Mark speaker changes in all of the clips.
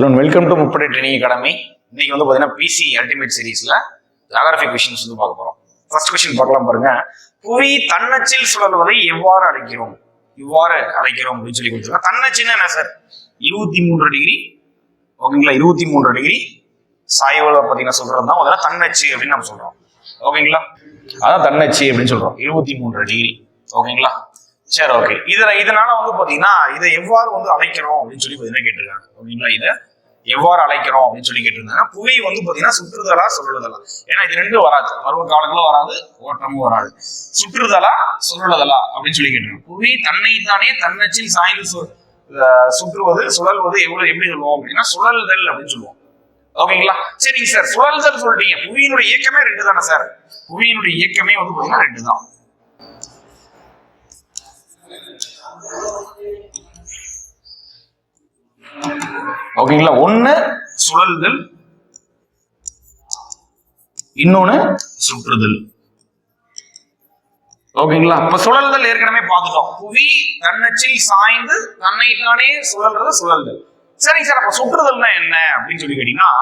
Speaker 1: Hello welcome to Muppadai training academy இன்னைக்கு வந்து பார்த்தீங்கன்னா பிசி அல்டிமேட் சீரீஸ்ல ஜாகிரபி கொஷின்ஸ் வந்து பார்க்க போறோம். ஃபர்ஸ்ட் கொஷின் பார்க்கலாம் பாருங்க. புவி தன்னச்சில் சுழல்வதை எவ்வாறு அழைக்கிறோம்? இவ்வாறு அழைக்கிறோம் அப்படின்னு சொல்லி கொடுத்துருக்கோம் தன்னச்சின்னா என்ன சார்? இருபத்தி மூன்று டிகிரி. ஓகேங்களா? இருபத்தி மூன்று டிகிரி. சாய்வுல பார்த்தீங்கன்னா சொல்றது தான் முதல்ல தன்னச்சு அப்படின்னு நம்ம சொல்றோம். ஓகேங்களா? அதான் தன்னச்சு அப்படின்னு சொல்றோம். இருபத்தி மூன்று டிகிரி. ஓகேங்களா? சரி ஓகே. இதில் இதனால வந்து பார்த்தீங்கன்னா இதை எவ்வாறு வந்து அழைக்கிறோம் அப்படின்னு சொல்லி பார்த்தீங்கன்னா கேட்டிருக்காங்க. ஓகேங்களா? இதை எவ்வாறு அழைக்கிறோம் அப்படின்னு சொல்லி கேட்டிருந்தாங்க. புவி வந்து பாத்தீங்கன்னா சுற்றுதலா சுருளுதலா. ஏன்னா இது ரெண்டும் வராது. பருவ காலங்களும் வராது ஓட்டமும் வராது. சுற்றுதலா சுழலுதலா அப்படின்னு சொல்லி கேட்டிருக்காங்க புவி தன்னை தானே தன்னச்சில் சாய்ந்து சு- சுற்றுவது சுழல்வது எவ்வளவு எப்படி சொல்லுவோம் அப்படின்னா சுழல்தல் அப்படின்னு சொல்லுவோம். ஓகேங்களா? சரிங்க சார். சுழல்தல் சொல்லிட்டீங்க. புவியினுடைய இயக்கமே ரெண்டு தானே சார்? புவியினுடைய இயக்கமே வந்து பாத்தீங்கன்னா ரெண்டு தான். ஓகேங்களா? ஒண்ணு சுழல்தல் இன்னொன்னு சுற்றுதல். ஓகேங்களா? இப்ப சுழல்தல் ஏற்கனவே பார்த்துட்டோம். புவி தன்னச்சில் சாய்ந்து தன்னைத்தானே சுழல்றது சுழல்தல். சரிங்க சார் அப்ப சுற்றுதல்னா என்ன அப்படின்னு சொல்லி கேட்டீங்கன்னா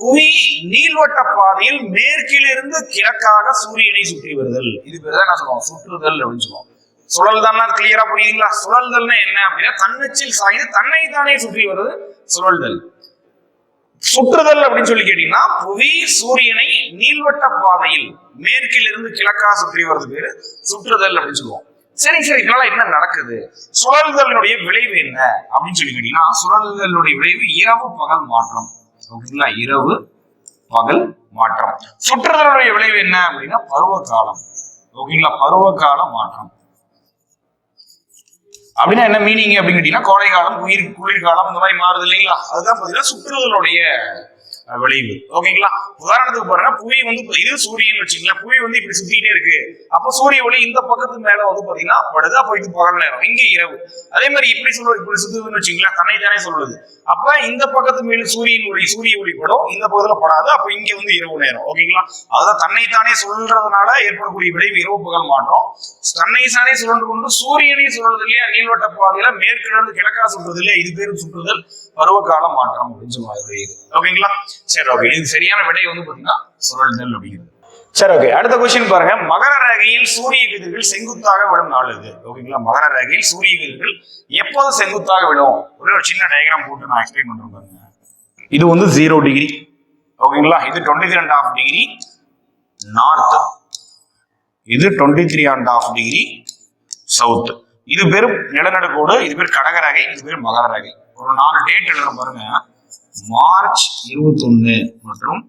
Speaker 1: புவி நீள்வட்ட பாதையில் மேற்கிலிருந்து கிழக்காக சூரியனை சுற்றி வருதல். இது பேர் தான் என்ன சொல்லுவோம் சுற்றுதல் அப்படின்னு சொல்லுவோம் சுழல்தல்னா கிளியரா புரியுதுங்களா? சுழல்தல்னா என்ன அப்படின்னா தன்னச்சில் சாய்ந்து தன்னை தானே சுற்றி வருது சுழல்தல். சுற்றுதல் அப்படின்னு சொல்லி கேட்டீங்கன்னா புவி சூரியனை நீள்வட்ட பாதையில் மேற்கிலிருந்து கிழக்கா சுற்றி வருது பேரு சுற்றுதல் அப்படின்னு சொல்லுவோம். சரி சரி இதனால என்ன நடக்குது? சுழல்தலினுடைய விளைவு என்ன அப்படின்னு சொல்லி கேட்டீங்கன்னா சுழல்களுடைய விளைவு இரவு பகல் மாற்றம். ஓகேங்களா? இரவு பகல் மாற்றம். சுற்றுதலுடைய விளைவு என்ன அப்படின்னா பருவ காலம் ஓகேங்களா? பருவ கால மாற்றம். அப்படின்னா என்ன மீனிங் அப்படின்னு கேட்டீங்கன்னா கோடை காலம் உயிர் குளிர்காலம் இந்த மாதிரி மாறுது இல்லைங்களா? அதுதான் பாத்தீங்கன்னா சுற்றுதலுடைய விளைவு. ஓகேங்களா? உதாரணத்துக்கு பாருங்க புவி வந்து இது சூரியன் வச்சுக்கலாம் புவி வந்து இப்படி சுத்திட்டே இருக்கு. அப்ப சூரிய ஒளி இந்த பக்கத்து மேல வந்து பாத்தீங்கன்னா படுது அப்ப இது பகல் நேரம். இங்க இரவு. அதே மாதிரி இப்படி சொல்றது இப்படி சுத்துதுன்னு வச்சுங்களேன் தன்னை தானே சொல்லுது. அப்ப இந்த பக்கத்து மேல சூரியன் ஒளி சூரிய ஒளி படும். இந்த பக்கத்துல படாது. அப்ப இங்க வந்து இரவு நேரம். ஓகேங்களா? அதான் தன்னைத்தானே சொல்றதுனால ஏற்படக்கூடிய விளைவு இரவு பகல் மாற்றம். தன்னை தானே சுழன்று கொண்டு சூரியனை சொல்றது இல்லையா? நீள்வட்ட பாதையில மேற்கிலிருந்து கிழக்கா சொல்றது இல்லையா? இது பேரும் சுற்றுதல் பருவகால மாற்றம் அப்படின்னு சொல்லுவாங்க. ஓகேங்களா? சரி ஓகே இது சரியான விடை வந்து பாத்தீங்கன்னா சுழல்தல் அப்படிங்கிறது. சரி ஓகே அடுத்த கொஸ்டின் பாருங்க. மகர ரேகையில் சூரிய கதிர்கள் செங்குத்தாக விடும் நாள் இது. ஓகேங்களா மகர ரேகையில் சூரிய கதிர்கள் எப்போது செங்குத்தாக விடும்? ஒரே ஒரு சின்ன டயக்ராம் போட்டு நான் எக்ஸ்பிளைன் பண்றேன் பாருங்க. இது வந்து ஜீரோ டிகிரி ஓகேங்களா இது twenty three and half degree north இது twenty three and half degree south இது பேர் நிலநடுக்கோடு இது பேர் கடகரகை இது பேர் மகர ரகை. ஒரு நாலு டேட் எழுதுறோம் பாருங்க. மார்ச் இருபத்தொன்னு மற்றும்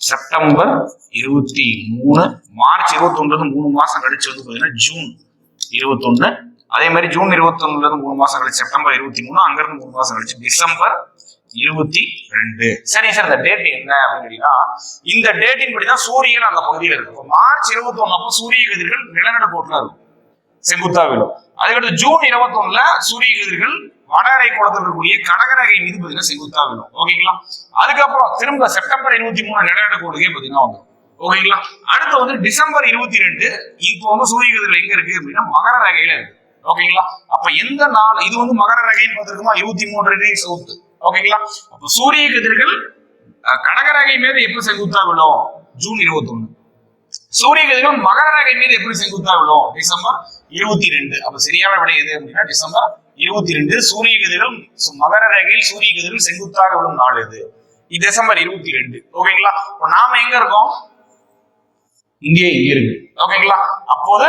Speaker 1: செப்டம்பர் இருபத்தி மூணு. மார்ச் இருபத்தொன்னு மூணு மாசம் கழிச்சு வந்து பார்த்தீங்கன்னா ஜூன் இருபத்தொன்னு. அதே மாதிரி ஜூன் இருபத்தொன்னுலருந்து மூணு மாசம் கழிச்சு செப்டம்பர் இருபத்தி மூணு அங்கேருந்து மூணு மாசம் கழிச்சு டிசம்பர் இருபத்தி ரெண்டு. சரி சார் இந்த டேட் என்ன அப்படின்னு இந்த டேட்டின் படி தான் சூரியன் அந்த பகுதியில் இருக்கு. மார்ச் இருபத்தி அப்போ சூரிய கதிர்கள் நிலநடுக்கோட்டில் இருக்கும். செங்குத்தா விழும் அதுக்கடுத்து ஜூன் இருபத்தொன்னுல சூரிய கதிர்கள் வடகரை கோலத்தில் இருக்கக்கூடிய கடகரகை மீது பாத்தீங்கன்னா செங்குத்தா விழும் ஓகேங்களா? அதுக்கப்புறம் திரும்ப செப்டம்பர் இருபத்தி மூணு நிலநடுக்கோடுக்கே பாத்தீங்கன்னா வந்துடும். ஓகேங்களா? அடுத்து வந்து டிசம்பர் இருபத்தி ரெண்டு இப்போ வந்து சூரிய கதிரில் எங்க இருக்கு அப்படின்னா மகர ரகையில இருக்கு. ஓகேங்களா? அப்ப எந்த நாள் இது வந்து மகர ரகைன்னு பார்த்துருக்கோமா? இருபத்தி மூன்று டிகிரி சவுத் ஓகேங்களா? அப்ப சூரிய கதிர்கள் கடக ரகை மீது எப்படி செங்குத்தா விழும் ஜூன் இருபத்தொன்னு. சூரிய கதிர்கள் மகர ரகை மீது எப்படி செங்குத்தா விழும் டிசம்பர் இருபத்தி ரெண்டு. அப்ப சரியான விடை எது அப்படின்னா டிசம்பர் இருபத்தி ரெண்டு சூரிய கதிரும் மகர ரேகையில் சூரிய கதிரும் செங்குத்தாக விடும் நாள் இது. டிசம்பர் இருபத்தி ரெண்டு ஓகேங்களா? இப்போ நாம எங்க இருக்கோம்? இங்கே இங்க இருக்கு. ஓகேங்களா? அப்போது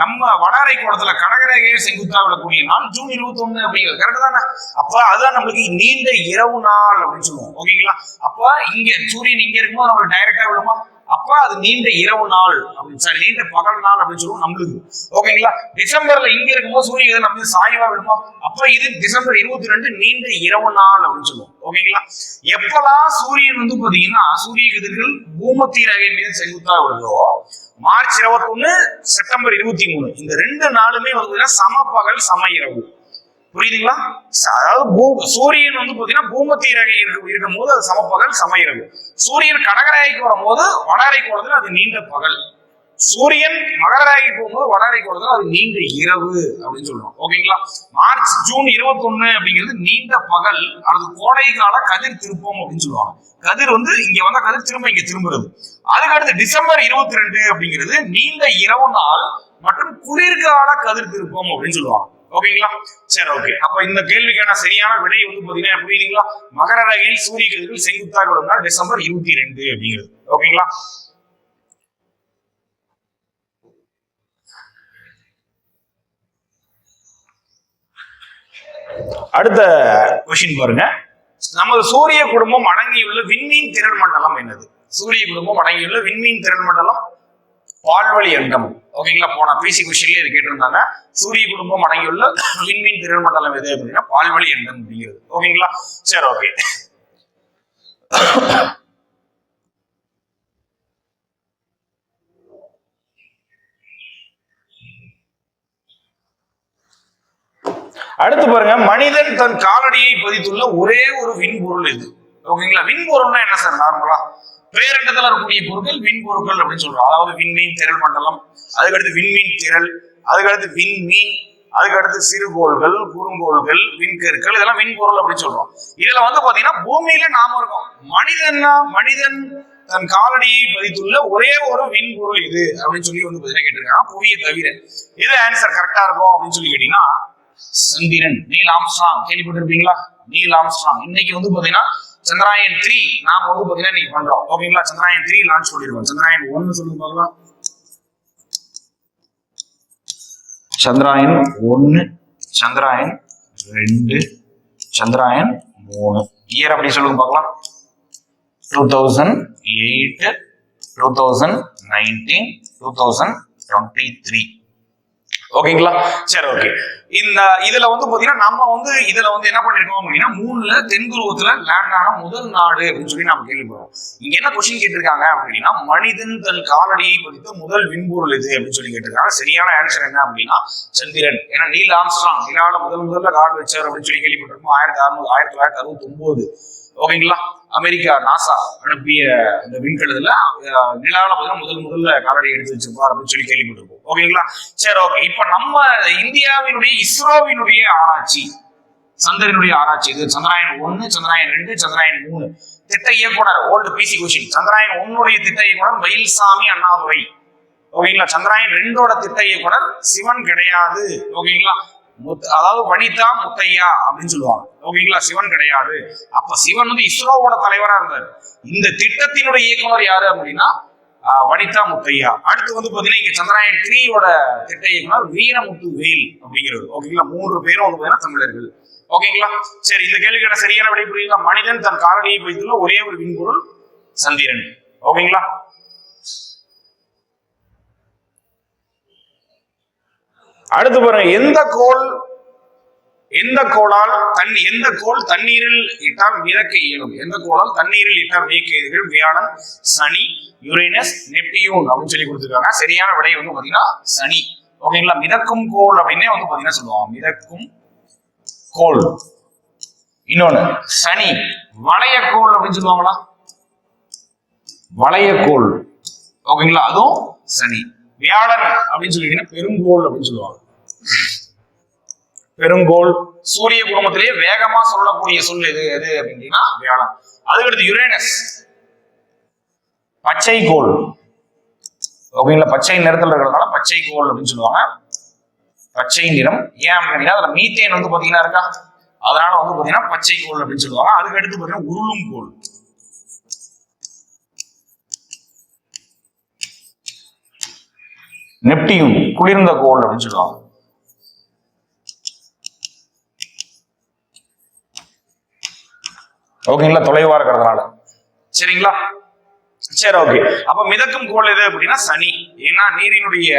Speaker 1: நம்ம வடரை கோலத்துல கனகரேகையில் செங்குத்தாக விடக்கூடிய நாள் ஜூன் இருபத்தி ஒண்ணு அப்படிங்கிறது கரெக்ட் தானே? அப்ப அதுதான் நம்மளுக்கு நீண்ட இரவு நாள் அப்படின்னு சொல்லுவோம். ஓகேங்களா? அப்ப இங்க சூரியன் இங்க இருக்கும்போது நம்மளுக்கு டைரக்டா விடுமா அப்ப அது நீண்ட இரவு நாள் அப்படின்னு சாரி நீண்ட பகல் நாள் அப்படின்னு சொல்லுவோம் நம்மளுக்கு. ஓகேங்களா டிசம்பர்ல இங்க இருக்கும்போது சூரிய கதிர் நம்ம சாயமா விடுமோ? அப்ப இது டிசம்பர் இருபத்தி ரெண்டு நீண்ட இரவு நாள் அப்படின்னு சொல்லுவோம். ஓகேங்களா எப்பெல்லாம் சூரியன் வந்து பாத்தீங்கன்னா சூரிய கதிர்கள் பூமத்தி ரகை மீது செங்குத்தா விழுதோ மார்ச் இருபத்தி ஒண்ணு செப்டம்பர் இருபத்தி மூணு. இந்த ரெண்டு நாளுமே வந்து சம பகல் சம இரவு. புரியுதுங்களா? அதாவது பூ- சூரியன் வந்து பாத்தீங்கன்னா பூமத்தி ரகை இருக்கும் போது அது சமப்பகல் சம இரவு சூரியன் கடகரகைக்கு வரும்போது வடரை கோலத்துல அது நீண்ட பகல். சூரியன் மகர ராகி போகும்போது வடரை கொடுத்தா அது நீண்ட இரவு அப்படின்னு சொல்றோம் ஓகேங்களா? மார்ச் ஜூன் இருபத்தொன்னு அப்படிங்கிறது நீண்ட பகல் அல்லது கோடை கால கதிர் திருப்பம் அப்படின்னு சொல்லுவாங்க. கதிர் வந்து இங்க வந்தா கதிர் திரும்ப இங்க திரும்புறது. அதுக்கடுத்து டிசம்பர் இருபத்தி ரெண்டு அப்படிங்கிறது நீண்ட இரவு நாள் மற்றும் குளிர்கால கதிர் திருப்பம் அப்படின்னு சொல்லுவாங்க. ஓகேங்களா? சரி ஓகே. அப்ப இந்த கேள்விக்கான சரியான விடை வந்து பாத்தீங்கன்னா புரியுதுங்களா மகர ரகையில் சூரிய கதிர்கள் செங்குத்தாக வரும்னா டிசம்பர் இருபத்தி ரெண்டு அப்படிங்கிறது. ஓகேங்களா? அடுத்த கொஸ்டின் பாருங்க. நமது சூரிய குடும்பம் அடங்கியுள்ள விண்மீன் திரள் மண்டலம் என்னது? சூரிய குடும்பம் அடங்கியுள்ள விண்மீன் திரள் மண்டலம் பால்வழி அங்கம் ஓகேங்களா போன பிசி கொஸ்டின்ல இது கேட்டிருந்தாங்க. சூரிய குடும்பம் அடங்கியுள்ள விண்மீன் திருமண்டலம் எது அப்படின்னா பால்வழி அண்டம் அப்படிங்கிறது. ஓகேங்களா சரி ஓகே அடுத்து பாருங்க மனிதன் தன் காலடியை பதித்துள்ள ஒரே ஒரு விண்பொருள் இது. ஓகேங்களா விண்பொருள்னா என்ன சார் நார்மலா பேரண்டத்துல இருக்கக்கூடிய பொருட்கள் விண்பொருட்கள் அப்படின்னு சொல்றோம். அதாவது விண்மீன் திரள் மண்டலம் அதுக்கடுத்து விண்மீன் திரள் அதுக்கடுத்து விண்மீன் அதுக்கடுத்து சிறுகோள்கள் குறுங்கோள்கள் விண்கற்கள் இதெல்லாம் விண்பொருள் அப்படின்னு சொல்றோம். இதுல வந்து பாத்தீங்கன்னா பூமியில நாம இருக்கோம். மனிதன்னா மனிதன் தன் காலடியை பதித்துள்ள ஒரே ஒரு விண்பொருள் இது அப்படின்னு சொல்லி வந்து பாத்தீங்கன்னா கேட்டிருக்காங்க. புவியை தவிர. இது ஆன்சர் கரெக்டா இருக்கும் அப்படின்னு சொல்லி கேட்டீங்கன்னா சந்திரன். Neil Armstrong. கேள்விப்பட்டிருப்பீங்களா? Neil Armstrong. இன்னைக்கு வந்து பாத்தீங்கன்னா சந்திராயன் த்ரீ நாம வந்து பாத்தீங்கன்னா இன்னைக்கு பண்றோம். ஓகேங்களா? சந்திராயன் த்ரீ லான்ச் பண்ணிருக்கோம். சந்திராயன் ஒன்னு சொல்லுங்க பார்க்கலாம். சந்திராயன் ஒன்னு சந்திராயன் ரெண்டு சந்திராயன் மூணு. இயர் அப்படி சொல்லுங்க பார்க்கலாம். Two thousand eight two thousand nineteen two thousand twenty three ஓகேங்களா? சரி ஓகே இந்த இதுல வந்து பாத்தீங்கன்னா நம்ம வந்து இதுல வந்து என்ன பண்ணிருக்கோம் அப்படின்னா மூணுல தென்துருவத்துல லேண்ட் ஆன முதல் நாடு அப்படின்னு சொல்லி நம்ம கேள்விப்படுறோம். இங்க என்ன கொஸ்டின் கேட்டிருக்காங்க அப்படின்னா மனிதன் தன் காலடியை பதித்த முதல் விண்பொருள் இது அப்படின்னு சொல்லி கேட்டிருக்காங்க. சரியான ஆன்சர் என்ன அப்படின்னா சந்திரன். ஏன்னா நீல் ஆம்ஸ்ட்ராங் நிலாவில முதல் முதல்ல கால் வச்சார் அப்படின்னு சொல்லி கேள்விப்பட்டிருக்கோம். ஆயிரத்தி அறுநூறு ஆயிரத்தி தொள்ளாயிரத்தி அறுபத்தி ஒன்பது ஓகேங்களா? அமெரிக்கா நாசா அனுப்பிய இந்த விண்கலத்துல அஹ், நிலாவில பார்த்தீங்கன்னா முதல் முதல்ல காலடி எடுத்து வச்சிருப்பார் அப்படின்னு சொல்லி கேள்விப்பட்டிருப்போம். ஓகேங்களா? சரி ஓகே. இப்ப நம்ம இந்தியாவினுடைய இஸ்ரோவினுடைய ஆராய்ச்சி சந்திரனுடைய ஆராய்ச்சி இது சந்திராயன் ஒன்னு சந்திராயன் ரெண்டு சந்திராயன் மூணு. திட்ட இயக்குனர் ஓல்டு பிசி கொஸ்டின் சந்திராயன் ஒன்னுடைய திட்ட இயக்குனர் மயில்சாமி அண்ணாதுரை. ஓகேங்களா? சந்திராயன் ரெண்டோட திட்ட இயக்குனர் சிவன் கிடையாது. ஓகேங்களா? அதாவது வனிதா முத்தையா அப்படின்னு சொல்லுவாங்க. ஓகேங்களா? சிவன் கிடையாது. அப்ப சிவன் வந்து இஸ்ரோவோட தலைவரா இருந்தார். இந்த திட்டத்தினுடைய இயக்குனர் யாரு அப்படின்னா வனிதா முத்தையா. அடுத்து வந்து பாத்தீங்கன்னா இங்க சந்திராயன் த்ரீயோட திட்ட இயக்குனர் வீரமுத்து வேல் அப்படிங்கிறது ஓகேங்களா? மூன்று பேரும் வந்து பாத்தீங்கன்னா தமிழர்கள். ஓகேங்களா? சரி இந்த கேள்விக்கான சரியான விடை புரியுங்களா மனிதன் தன் காலடியை வைத்துள்ள ஒரே ஒரு விண்பொருள் சந்திரன். ஓகேங்களா? அடுத்து பாருங்க எந்த கோள் எந்த கோளால் தன் எந்த கோள் தண்ணீரில் இட்டால் மிதக்க இயலும்? எந்த கோளால் தண்ணீரில் இட்டால் மிதக்க இயல்கள் வியாழன் சனி யுரேனஸ் நெப்டியூன் அப்படின்னு சொல்லி கொடுத்துருக்காங்க. சரியான விடை வந்து பாத்தீங்கன்னா சனி. ஓகேங்களா மிதக்கும் கோள் அப்படின்னே வந்து பாத்தீங்கன்னா சொல்லுவாங்க. மிதக்கும் கோள் இன்னொன்னு சனி. வளையக்கோள் அப்படின்னு சொல்லுவாங்களா? வளையக்கோள் ஓகேங்களா அதுவும் சனி. வியாழன் அப்படின்னு சொல்லிட்டீங்கன்னா பெருங்கோள் அப்படின்னு சொல்லுவாங்க. பெருங்கோள் சூரிய குடும்பத்திலேயே வேகமா சொல்லக்கூடிய சொல் எது எது அப்படின்னா வியாழன். அதுக்கடுத்து யுரேனஸ். பச்சை கோல் ஓகேங்களா? பச்சை நிறத்தில் இருக்கிறதுனால பச்சை கோல் அப்படின்னு சொல்லுவாங்க. பச்சை நிறம். ஏன் அப்படின்னா அதுல மீத்தேன் வந்து பாத்தீங்கன்னா இருக்கா? அதனால வந்து பாத்தீங்கன்னா பச்சை கோல் அப்படின்னு சொல்லுவாங்க. அதுக்கு அடுத்து பாத்தீங்கன்னா உருளும் கோள். நெப்டியூன் குளிர்ந்த கோள் அப்படின்னு சொல்லுவாங்க. ஓகேங்களா தொலைவா இருக்கிறதுனால. சரிங்களா? சரி ஓகே அப்ப மிதக்கும் கோள் எது அப்படின்னா சனி. ஏன்னா நீரினுடைய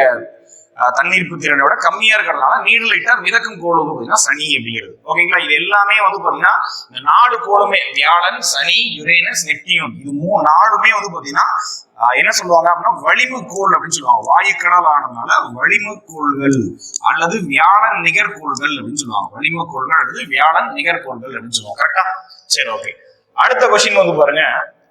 Speaker 1: தண்ணீர்ப்பு திறனை விட கம்மியா இருக்கிறதுனால நீர் லைட்டா மிதக்கும் கோள் வந்து பாத்தீங்கன்னா சனி அப்படிங்கிறது. ஓகேங்களா? இது எல்லாமே வந்து பாத்தீங்கன்னா இந்த நாலு கோளுமே வியாழன் சனி யுரேனஸ் நெப்டியூன் இது மூணு நாலுமே வந்து பாத்தீங்கன்னா என்ன சொல்லுவாங்க அப்படின்னா வளிமு கோள் அப்படின்னு சொல்லுவாங்க. வாயுக்கடல் ஆனதுனால வளிமு கோள்கள் அல்லது வியாழன் நிகர்கோள்கள் அப்படின்னு சொல்லுவாங்க. வலிமை கோள்கள் அல்லது வியாழன் நிகர்கோள்கள் அப்படின்னு சொல்லுவாங்க. கரெக்டா சரி ஓகே அடுத்த கொஸ்டின் வந்து பாருங்க.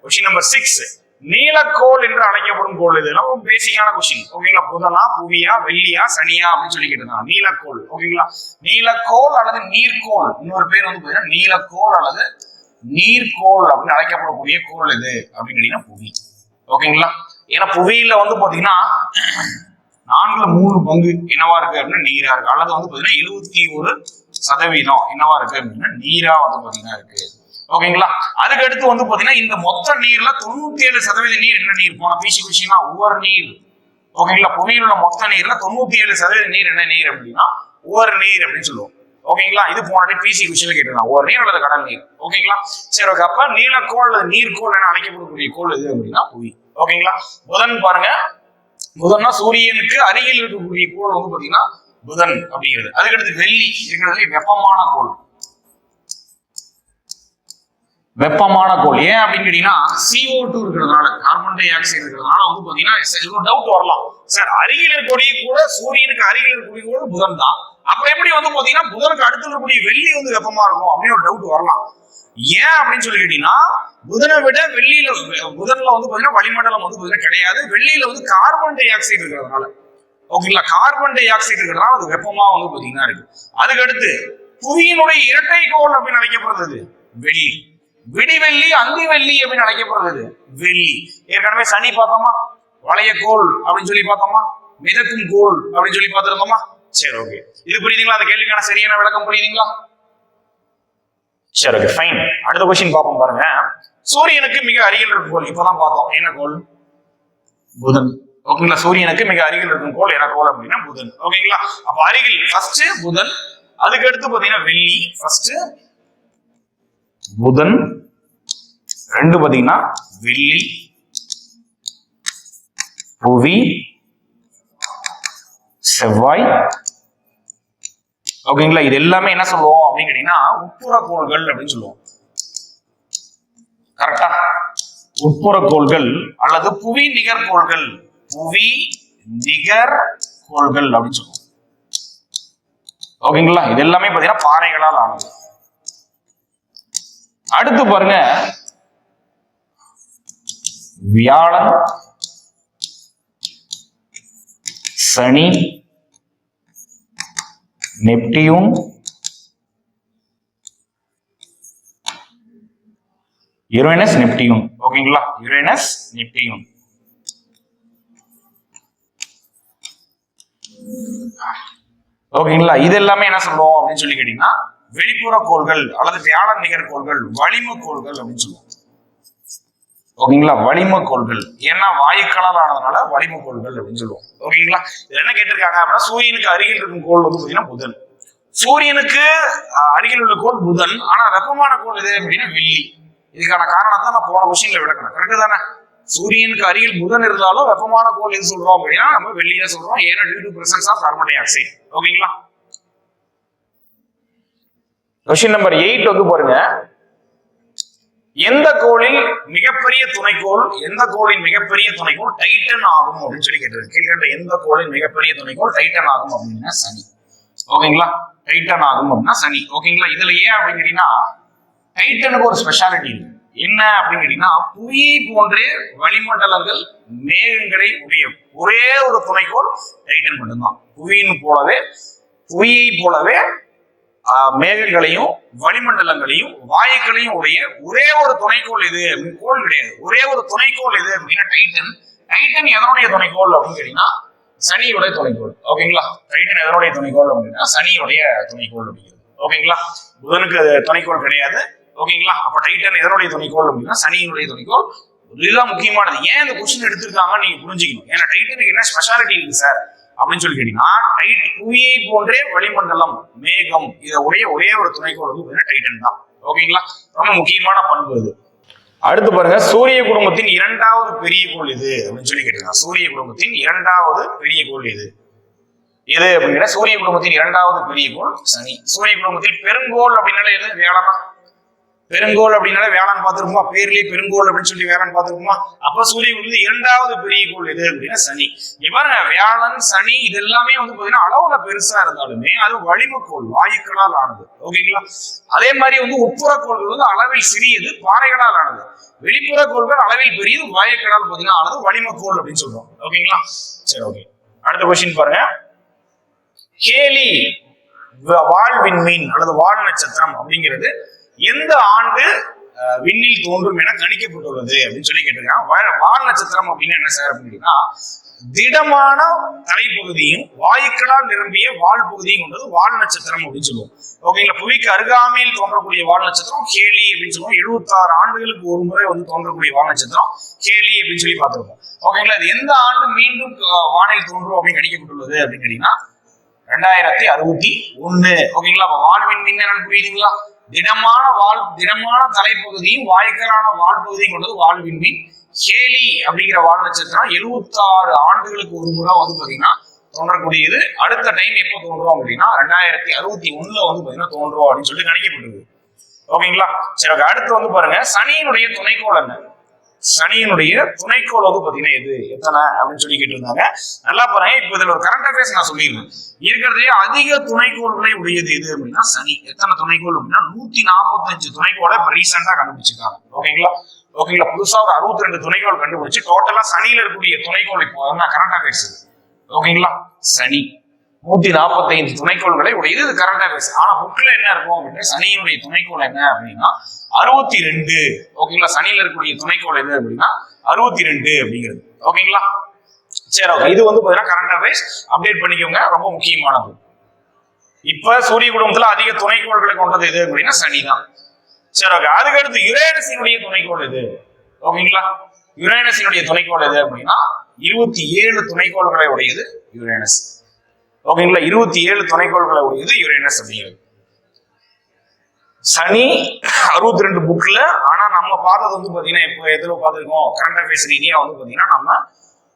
Speaker 1: கொஸ்டின் நம்பர் சிக்ஸ் நீலக்கோள் என்று அழைக்கப்படும் கோள் இது. ரொம்ப பேசிக்கான கொஸ்டின் ஓகேங்களா புதனா புவியா வெள்ளியா சனியா அப்படின்னு சொல்லி கேட்டிருந்தாங்க. நீலக்கோள். ஓகேங்களா நீலக்கோள் அல்லது நீர்க்கோள். இன்னொரு பேர் வந்து பாத்தீங்கன்னா நீலக்கோள் அல்லது நீர்க்கோள் அப்படின்னு அழைக்கப்படக்கூடிய கோள் இது அப்படின்னு கேட்டீங்கன்னா புவி. ஓகேங்களா ஏன்னா புவியில வந்து பாத்தீங்கன்னா நான்குல மூணு பங்கு என்னவா இருக்கு அப்படின்னா நீரா இருக்கு. அல்லது வந்து பாத்தீங்கன்னா எழுபத்தி ஒரு சதவீதம் என்னவா இருக்கு அப்படின்னா நீரா வந்து பாத்தீங்கன்னா இருக்கு. ஓகேங்களா? அதுக்கு அடுத்து வந்து பாத்தீங்கன்னா இந்த மொத்த நீர்ல தொண்ணூத்தி ஏழு சதவீத நீர் என்ன நீர்? போன பிசி கொஸ்டினா ஒவ்வொரு நீர். ஓகேங்களா? புவியில் உள்ள மொத்த நீர்ல தொண்ணூத்தி ஏழு சதவீத நீர் என்ன நீர் அப்படின்னா ஒவ்வொரு நீர் அப்படின்னு சொல்லுவோம். ஓகேங்களா? இது போன பிசி கொஸ்டின்ல கேட்டிருந்தாங்க. ஒரு நீர் அல்லது கடல் நீர்? ஓகேங்களா? சரி ஓகே அப்ப நீலக்கோள் அல்லது நீர்க்கோள் என அழைக்கப்படக்கூடிய கோள் எது அப்படின்னா புவி. ஓகேங்களா? புதன் பாருங்க. புதன்னா சூரியனுக்கு அருகில் இருக்கக்கூடிய கோள் வந்து பாத்தீங்கன்னா புதன் அப்படிங்கிறது. அதுக்கடுத்து வெள்ளி. இருக்கிறதுல வெப்பமான கோள். வெப்பமான கோள். ஏன் அப்படின்னு கேட்டீங்கன்னா சிஓ டூ இருக்கிறதுனால கார்பன் டை ஆக்சைடு இருக்கிறதுனால வந்து பாத்தீங்கன்னா ஒரு டவுட் வரலாம். சார் அருகில் இருக்கக்கூடிய கூட சூரியனுக்கு அருகில் இருக்கக்கூடிய கூட புதன் தான். அப்ப எப்படி வந்து பாத்தீங்கன்னா புதனுக்கு அடுத்து இருக்கக்கூடிய வெள்ளி வந்து வெப்பமா இருக்கும் அப்படின்னு ஒரு டவுட் வரலாம். ஏன் அப்படின்னு சொல்லி கேட்டீங்கன்னா புதனை விட வெள்ளியில புதன்ல வந்து பாத்தீங்கன்னா வளிமண்டலம் வந்து பாத்தீங்கன்னா கிடையாது. வெள்ளியில வந்து கார்பன் டை ஆக்சைடு இருக்கிறதுனால. ஓகேங்களா கார்பன் டை ஆக்சைடு இருக்கிறதுனால அது வெப்பமா வந்து பாத்தீங்கன்னா இருக்கு. அதுக்கு அடுத்து புவியினுடைய இரட்டை கோல் அப்படின்னு அழைக்கப்படுறது வெள்ளி. விடிவெள்ளி அந்தி வெள்ளி அப்படின்னு அழைக்கப்படுறது. வெள்ளி. ஏற்கனவே சனி பார்த்தோமா? வளைய கோள் அப்படின்னு சொல்லி பார்த்தோமா? மிதக்கும் கோள் அப்படின்னு சொல்லி பார்த்துருந்தோமா? சரி ஓகே இது புரியுதுங்களா? அந்த கேள்விக்கான சரியான விளக்கம் புரியுதுங்களா? சரி ஓகே ஃபைன் அடுத்த கொஸ்டின் பார்ப்போம் பாருங்க. சூரியனுக்கு மிக அருகில் இருக்கும் கோள். இப்போதான் பார்த்தோம். என்ன கோள்? புதன். ஓகேங்களா? சூரியனுக்கு மிக அருகில் இருக்கும் கோள். என்ன கோள் அப்படின்னா புதன். ஓகேங்களா? அப்ப அருகில் ஃபர்ஸ்ட் புதன் அதுக்கு அடுத்து பாத்தீங்கன்னா வெள்ளி. ஃபர்ஸ்ட் புதன். ரெண்டு பாத்தீங்கன்னா வெள்ளி புவி செவ்வாய். ஓகேங்களா? இது எல்லாமே என்ன சொல்லுவோம் அப்படின்னு கேட்டீங்கன்னா உட்புற கோள்கள் அப்படின்னு சொல்லுவோம். கரெக்டா உட்புற கோள்கள் அல்லது புவி நிகர் கோள்கள் புவி நிகர் கோள்கள் அப்படின்னு சொல்லுவோம். ஓகேங்களா? இது எல்லாமே பாத்தீங்கன்னா பாறைகளால் ஆனது. அடுத்து பாருங்க. வியாழன் சனி நெப்டியூன் யுரேனஸ் நெப்டியூன். ஓகேங்களா? Uranus Neptune. ஓகேங்களா? இது எல்லாமே என்ன சொல்லுவோம் அப்படின்னு சொல்லி கேட்டீங்கன்னா வெளிப்புற கோள்கள் அல்லது வியாழன் நிகர் கோள்கள் வளிம கோள்கள் அப்படின்னு சொல்லுவோம் ஓகேங்களா? வளிம கோள்கள். ஏன்னா வாயுக்களால் ஆனதுனால வளிம கோள்கள் அப்படின்னு சொல்லுவோம் ஓகேங்களா? இது என்ன கேட்டிருக்காங்க அப்படின்னா சூரியனுக்கு அருகில் இருக்கும் கோள் வந்து பார்த்தீங்கன்னா புதன். சூரியனுக்கு அருகில் உள்ள கோள் புதன். ஆனா வெப்பமான கோள் எது அப்படின்னா வெள்ளி. இதுக்கான காரணத்தை நான் போன கொஸ்டின்ல விளக்கணும் கரெக்டு தானே? சூரியனுக்கு அருகில் புதன் இருந்தாலும் வெப்பமான கோள் எது சொல்றோம் அப்படின்னா நம்ம வெள்ளியை சொல்றோம். ஏன்னா due to presence of carbon dioxide ஓகேங்களா? கொஸ்டின் நம்பர் எயிட் வந்து பாருங்க. எந்த கோளில் மிகப்பெரிய துணைக்கோள் எந்த கோளின் மிகப்பெரிய துணைக்கோள் டைட்டன் ஆகும் அப்படின்னு சொல்லி கேட்டிருக்கு. கீழ்கண்ட எந்த கோளின் மிகப்பெரிய துணைக்கோள் டைட்டன் ஆகும் அப்படின்னா சனி. ஓகேங்களா? டைட்டன் ஆகும் அப்படின்னா சனி. ஓகேங்களா? இதுல ஏன் அப்படின்னு கேட்டீங்கன்னா டைட்டனுக்கு ஒரு ஸ்பெஷாலிட்டி இருக்கு. என்ன அப்படின்னு கேட்டீங்கன்னா புவியை போன்றே வளிமண்டலங்கள் மேகங்களை உடைய ஒரே ஒரு துணைக்கோள் டைட்டன் மட்டும்தான். புவியின் போலவே புவியை போலவே மேகங்களையும் வளிமண்டலங்களையும் வாயுக்களையும் உடைய ஒரே ஒரு துணைக்கோள் இது கோள் கிடையாது. ஒரே ஒரு துணைக்கோள் இது அப்படின்னா டைட்டன். டைட்டன் எதனுடைய துணைக்கோள் அப்படின்னு கேட்டீங்கன்னா சனியுடைய துணைக்கோள். ஓகேங்களா? டைட்டன் எதனுடைய துணைக்கோள் அப்படின்னா சனியுடைய துணைக்கோள் அப்படிங்கிறது. ஓகேங்களா? புதனுக்கு அது துணைக்கோள் கிடையாது. ஓகேங்களா? அப்ப டைட்டன் எதனுடைய துணைக்கோள் அப்படின்னா சனியினுடைய துணைக்கோள். இதுதான் முக்கியமானது. ஏன் இந்த கொஸ்டின் எடுத்திருக்காங்க நீங்க புரிஞ்சுக்கணும். ஏன்னா டைட்டனுக்கு என்ன ஸ்பெஷாலிட்டி இருக்கு சார்? அப்படின்னு சொல்லி கேட்டீங்கன்னா டைட் புவியை போன்றே வளிமண்டலம் மேகம் இதை உடைய ஒரே ஒரு துணைக்கோள் வந்து டைட்டன் தான். ஓகேங்களா ரொம்ப முக்கியமான பண்பு அது அடுத்து பாருங்க சூரிய குடும்பத்தின் இரண்டாவது பெரிய கோள் இது அப்படின்னு சொல்லி கேட்டிருக்காங்க சூரிய குடும்பத்தின் இரண்டாவது பெரிய கோள் இது. எது அப்படின்னா சூரிய குடும்பத்தின் இரண்டாவது பெரிய கோள் சனி. சூரிய குடும்பத்தில் பெருங்கோள் அப்படின்னாலே எது? தான் பெருங்கோள் அப்படின்னால வேளாண் பார்த்துருக்குமா? பேர்லயே பெருங்கோள் அப்படின்னு சொல்லி வேளாண் பார்த்துருக்குமா? அப்ப சூரியன் வந்து இரண்டாவது பெரிய கோள் எது அப்படின்னா சனி. பாருங்க வியாழன் சனி இது எல்லாமே வந்து பாத்தீங்கன்னா அளவுல பெருசா இருந்தாலுமே அது வளிமக்கோள் வாயுக்களால் ஆனது. ஓகேங்களா? அதே மாதிரி வந்து உட்புற கோள்கள் வந்து அளவில் சிறியது பாறைகளால் ஆனது. வெளிப்புற கோள்கள் அளவில் பெரியது வாயுக்களால் பாத்தீங்கன்னா ஆனது வளிமக்கோள் அப்படின்னு சொல்றோம். ஓகேங்களா? சரி ஓகே. அடுத்த கொஸ்டின் பாருங்க. கேலி வ- மீன் அல்லது வால் நட்சத்திரம் அப்படிங்கிறது எந்த ஆண்டு விண்ணில் தோன்றும் என கணிக்கப்பட்டுள்ளது அப்படின்னு சொல்லி கேட்டிருக்காங்க. வால் நட்சத்திரம் அப்படின்னு என்ன சார் அப்படின்னா திடமான தலைப்பகுதியும் வாயுக்களால் நிரம்பிய வால் பகுதியும் கொண்டது வால் நட்சத்திரம் அப்படின்னு சொல்லுவோம். ஓகேங்களா புவிக்கு அருகாமையில் தோன்றக்கூடிய வால் நட்சத்திரம் கேலி அப்படின்னு சொல்லுவோம். எழுபத்தாறு ஆண்டுகளுக்கு ஒரு முறை வந்து தோன்றக்கூடிய வால் நட்சத்திரம் கேலி அப்படின்னு சொல்லி பார்த்திருப்போம் ஓகேங்களா இது எந்த ஆண்டு மீண்டும் வானில் தோன்றும் அப்படின்னு கணிக்கப்பட்டுள்ளது அப்படின்னு கேட்டீங்கன்னா ரெண்டாயிரத்தி அறுபத்தி ஒண்ணு. ஓகேங்களா? அப்ப மீன் மின்னல் புரியுதுங்களா? திடமான வால் திடமான தலைப்பகுதியும் வாய்க்கலான வால்பகுதியும் கொண்டது வாழ்வின்மை. கேலி அப்படிங்கிற வால் நட்சத்திரம் எழுபத்தாறு ஆண்டுகளுக்கு ஒரு முறை வந்து பாத்தீங்கன்னா தோன்றக்கூடியது. அடுத்த டைம் எப்போ தோன்றும் அப்படின்னா ரெண்டாயிரத்தி அறுபத்தி ஒண்ணுல வந்து பாத்தீங்கன்னா தோன்றும் அப்படின்னு சொல்லிட்டு கணிக்கப்பட்டிருக்கு ஓகேங்களா? சரி அடுத்து வந்து பாருங்க. சனியினுடைய துணைக்கோள் என்ன? சனியினுடைய துணைக்கோள் வந்து பாத்தீங்கன்னா எது? எத்தனை? அப்படின்னு சொல்லி கேட்டிருந்தாங்க. நல்லா பாருங்க. இப்ப இதுல ஒரு கரண்ட் அஃபேர்ஸ் நான் சொல்லிடுறேன். இருக்கிறதுலே அதிக துணைக்கோள்களை உடையது எது அப்படின்னா சனி. எத்தனை துணைக்கோள் அப்படின்னா நூத்தி நாற்பத்தஞ்சு துணைக்கோளை இப்போ ரீசெண்டாக கண்டுபிடிச்சிருக்காங்க. ஓகேங்களா? ஓகேங்களா? புதுசாக ஒரு அறுபத்தி ரெண்டு துணைக்கோள் கண்டுபிடிச்சு டோட்டலா சனியில இருக்கக்கூடிய துணைக்கோள் இப்போ கரண்ட் அஃபேர்ஸ் ஓகேங்களா? சனி. நூத்தி நாற்பத்தைந்து துணைக்கோள்களை உடையது இது கரண்ட் அஃபேர்ஸ் ஆனா புக்ல என்ன இருக்கும் அப்படின்னா சனியினுடைய துணைக்கோள் என்ன அப்படின்னா அறுபத்தி ரெண்டு ஓகேங்களா? சனியில இருக்கக்கூடிய துணைக்கோள் எது அப்படின்னா அறுபத்தி ரெண்டு அப்படிங்கிறது. ஓகேங்களா? சரி ஓகே இது வந்து பார்த்தீங்கன்னா கரண்ட் அஃபேர்ஸ் அப்டேட் பண்ணிக்கோங்க. ரொம்ப முக்கியமானது. இப்ப சூரிய குடும்பத்துல அதிக துணைக்கோள்களை கொண்டது எது அப்படின்னா சனி தான் சரி ஓகே அதுக்கு அடுத்து யுரேனஸினுடைய துணைக்கோள் எது? ஓகேங்களா? யுரேனஸினுடைய துணைக்கோள் எது அப்படின்னா இருபத்தி ஏழு துணைக்கோள்களை உடையது யுரேனஸ் ஓகேங்களா? இருபத்தி ஏழு துணைக்கோள்களை உடையது யுரேனஸ் அப்படிங்கிறது. சனி அறுபத்தி ரெண்டு புக்ல ஆனா நம்ம பார்த்தது வந்து பாத்தீங்கன்னா இப்போ எதுல பார்த்துருக்கோம்? கரண்ட் அஃபேர்ஸ் ரீதியா வந்து பாத்தீங்கன்னா நம்ம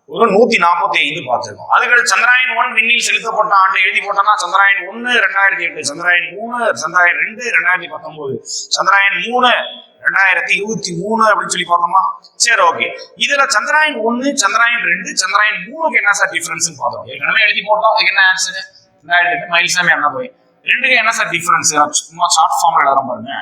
Speaker 1: ஒரு நூத்தி நாற்பத்தி ஐந்து பார்த்திருக்கோம் அதுக்கடுத்து சந்திராயன் ஒன் விண்ணில் செலுத்தப்பட்ட ஆண்டு எழுதி போட்டோம்னா சந்திராயன் ஒன்னு ரெண்டாயிரத்தி எட்டு சந்திராயன் மூணு சந்திராயன் ரெண்டு ரெண்டாயிரத்தி பத்தொன்பது சந்திராயன் மூணு ரெண்டாயிரத்தி இருபத்தி மூணு அப்படின்னு சொல்லி பார்த்தோமா? சரி ஓகே இதுல சந்திராயன் ஒன்னு சந்திராயன் ரெண்டு சந்திராயன் மூணுக்கு என்ன சார் டிஃபரன்ஸ் பார்த்தோம். ஏற்கனவே எழுதி போட்டோம் அதுக்கு என்ன ஆன்சர் ரெண்டாயிரத்தி எட்டு மயில்சாமி அண்ணா போய். ரெண்டுக்கு என்ன சார் டிஃபரன்ஸ் சும்மா ஷார்ட் ஃபார்ம்ல எழுதுற பாருங்க.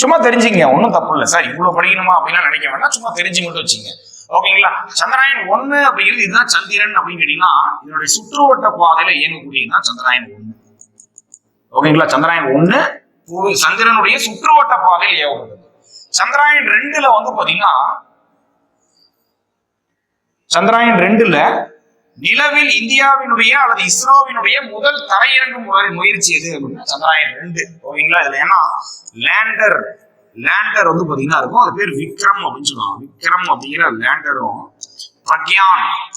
Speaker 1: சும்மா தெரிஞ்சுங்க ஒன்றும் தப்பு இல்லை சார் இவ்வளவு படிக்கணுமா அப்படின்லாம் நினைக்க வேண்டாம். சும்மா தெரிஞ்சு மட்டும் வச்சுங்க ஓகேங்களா? சந்திராயன் ஒண்ணு அப்படிங்கிறது இதுதான் சந்திரன் அப்படின்னு கேட்டீங்கன்னா இதனுடைய சுற்றுவட்ட பாதையில இயங்கக்கூடியதுதான் சந்திராயன் ஒண்ணு ஓகேங்களா? சந்திராயன் ஒண்ணு சந்திரனுடைய சுற்றுவட்ட பாதையில் ஏவப்படுது சந்திராயன் ரெண்டுல வந்து பாத்தீங்கன்னா சந்திராயன் ரெண்டுல நிலவில் இந்தியாவினுடைய அல்லது இஸ்ரோவினுடைய முதல் தரையிறங்கும் முறை- முயற்சி எது அப்படின்னா சந்திராயன் ரெண்டு. ஓகேங்களா இதுல? ஏன்னா லேண்டர் லேண்டர் வந்து பாத்தீங்கன்னா இருக்கும். அது பேர் விக்ரம் அப்படின்னு சொல்லுவாங்க. விக்ரம் அப்படிங்கிற லேண்டரும் பிரக்யான்.